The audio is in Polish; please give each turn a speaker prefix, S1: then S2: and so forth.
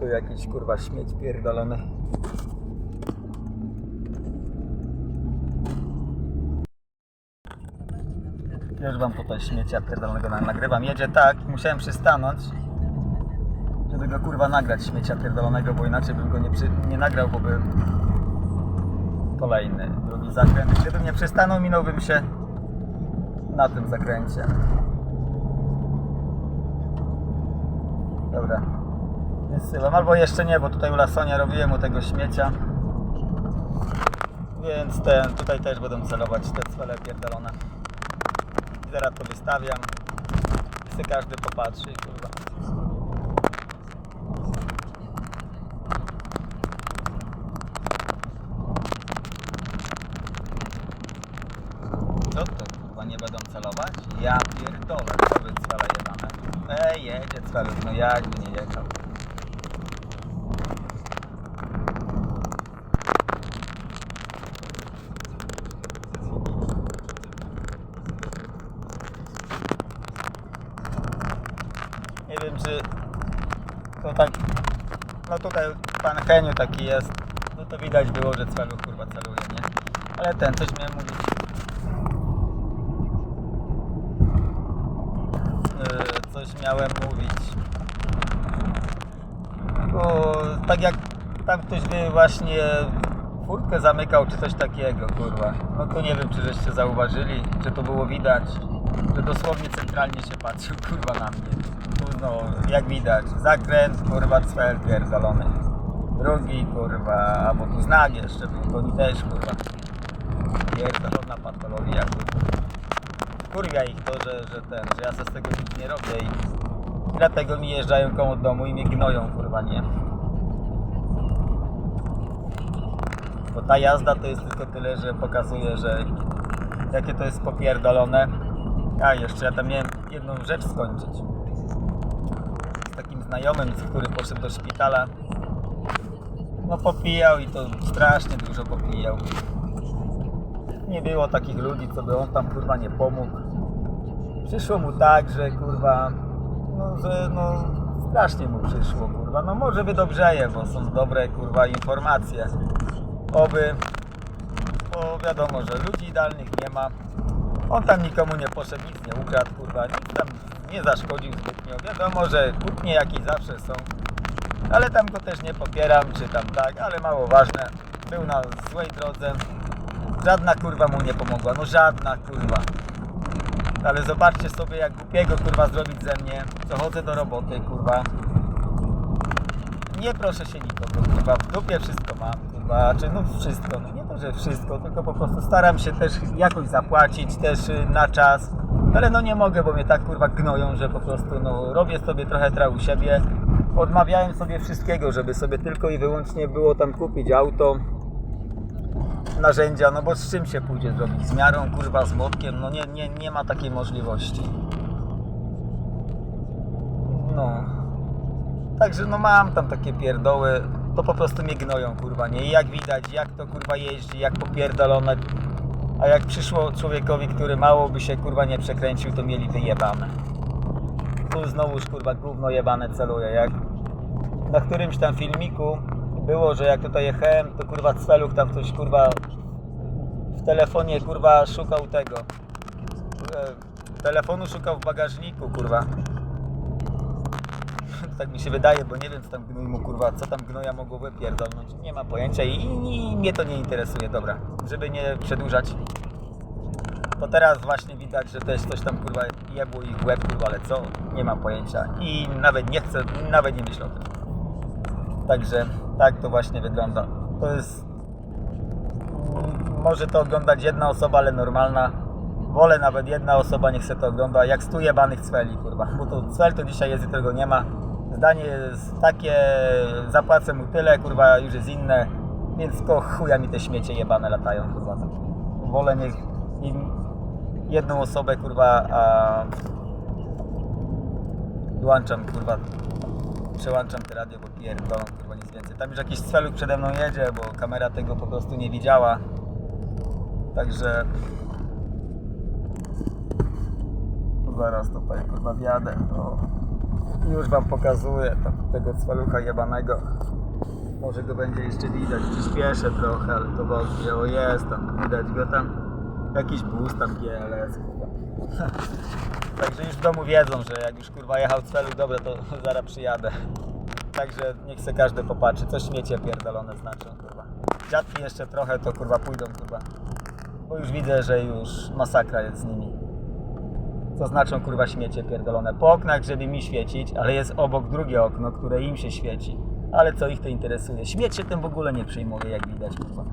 S1: Tu jakiś kurwa śmieć pierdolony. Już wam tutaj śmiecia pierdolonego na- nagrywam. Jedzie tak, musiałem przystanąć, żeby go kurwa nagrać śmiecia pierdolonego, bo inaczej bym go nie, przy, nie nagrał, bo by kolejny, drugi zakręt. Gdybym nie przystanął, minąłbym się na tym zakręcie. Dobra. Wysyłam. Albo jeszcze nie, bo tutaj u Lasonia robiłem mu tego śmiecia. Więc ten, tutaj też będą celować te cwele pierdolone. Zaraz to wystawiam. Chce każdy popatrzy, kurwa. Co to kurwa nie będą celować? Ja pierdolę, co wy cwele jebane. Ej, jedzie cwelów, no jakby nie jechał. Nie wiem czy to tak. No tutaj pan Heniu taki jest. No to widać było, że celu kurwa celuje, nie? Ale ten coś miałem mówić. Yy, coś miałem mówić. Bo tak jak tam ktoś by właśnie furtkę zamykał czy coś takiego, kurwa. No to nie wiem czy żeście zauważyli, czy to było widać, że dosłownie centralnie się patrzył kurwa na mnie. No, jak widać, zakręt, kurwa, cwer pierdolony. Drugi, kurwa, albo tu znak jeszcze był, to oni też, kurwa. Pierdolona patologia, kurwa. Kurwia ich to, że, że ten, że ja sobie z tego nic nie robię i dlatego mi jeżdżają koło domu i mnie gnoją, kurwa, nie? Bo ta jazda to jest tylko tyle, że pokazuje, że jakie to jest popierdolone. A jeszcze ja tam miałem jedną rzecz skończyć. Z takim znajomym, który poszedł do szpitala. No popijał i to strasznie dużo popijał. Nie było takich ludzi, co by on tam kurwa nie pomógł. Przyszło mu tak, że kurwa, no że no strasznie mu przyszło kurwa. No może wydobrzeje, bo są dobre kurwa informacje. Oby, bo wiadomo, że ludzi idealnych nie ma. On tam nikomu nie poszedł, nic nie ukradł, kurwa, nic tam nie zaszkodził zbytnio. Wiadomo, że kłótnie jakieś zawsze są, ale tam go też nie popieram, czy tam tak, ale mało ważne. Był na złej drodze. Żadna kurwa mu nie pomogła, no żadna kurwa. Ale zobaczcie sobie, jak głupiego kurwa zrobić ze mnie, co chodzę do roboty, kurwa. Nie proszę się nikogo, kurwa, w dupie wszystko mam, kurwa, czy no wszystko, no nie że wszystko, tylko po prostu staram się też jakoś zapłacić, też y, na czas, ale no nie mogę, bo mnie tak kurwa gnoją, że po prostu no robię sobie trochę tra u siebie, odmawiałem sobie wszystkiego, żeby sobie tylko i wyłącznie było tam kupić auto, narzędzia, no bo z czym się pójdzie zrobić, z miarą, kurwa, z młotkiem, no nie, nie, nie ma takiej możliwości. No. Także no mam tam takie pierdoły, to po prostu mnie gnoją kurwa, nie? I jak widać, jak to kurwa jeździ, jak popierdolone. A jak przyszło człowiekowi, który mało by się kurwa nie przekręcił, to mieli wyjebane. Tu znowuż kurwa gówno jebane celuje, jak na którymś tam filmiku było, że jak tutaj jechałem, to kurwa celuch tam coś kurwa w telefonie kurwa szukał tego. Telefonu szukał w bagażniku kurwa. Tak mi się wydaje, bo nie wiem co tam gnój mu kurwa, co tam gnoja mogło wypierdolnąć. Nie mam pojęcia i, i mnie to nie interesuje, dobra. Żeby nie przedłużać. To teraz właśnie widać, że też coś tam kurwa jebło ich łeb kurwa, ale co? Nie mam pojęcia. I nawet nie chcę, nawet nie myślę o tym. Także tak to właśnie wygląda. To jest może to oglądać jedna osoba, ale normalna. Wolę nawet jedna osoba, niech se to ogląda, jak stu jebanych cweli, kurwa. Bo to cwel to dzisiaj jest, którego nie ma. Zdanie jest takie, zapłacę mu tyle, kurwa, już jest inne. Więc ko chuja mi te śmiecie jebane latają, kurwa. Wolę niech im jedną osobę, kurwa, a włączam, kurwa, przełączam te radio, bo pierdolą, kurwa, nic więcej. Tam już jakiś cweluk przede mną jedzie, bo kamera tego po prostu nie widziała. Także zaraz tutaj kurwa wjadę. O. Już wam pokazuję tam tego cwalucha jebanego. Może go będzie jeszcze widać. Przyspieszę trochę, ale to wątpię. O jest tam, widać go tam. Jakiś bus tam GLS, kurwa. Także już w domu wiedzą, że jak już kurwa jechał celu, dobra, to zaraz przyjadę. Także niech se każdy popatrzy, co śmiecie pierdolone znaczą, kurwa. Dziadki jeszcze trochę to kurwa pójdą, kurwa. Bo już widzę, że już masakra jest z nimi. Co znaczą kurwa śmiecie pierdolone? Po oknach, żeby mi świecić, ale jest obok drugie okno, które im się świeci. Ale co ich to interesuje? Śmieć się tym w ogóle nie przyjmuje, jak widać, kurwa.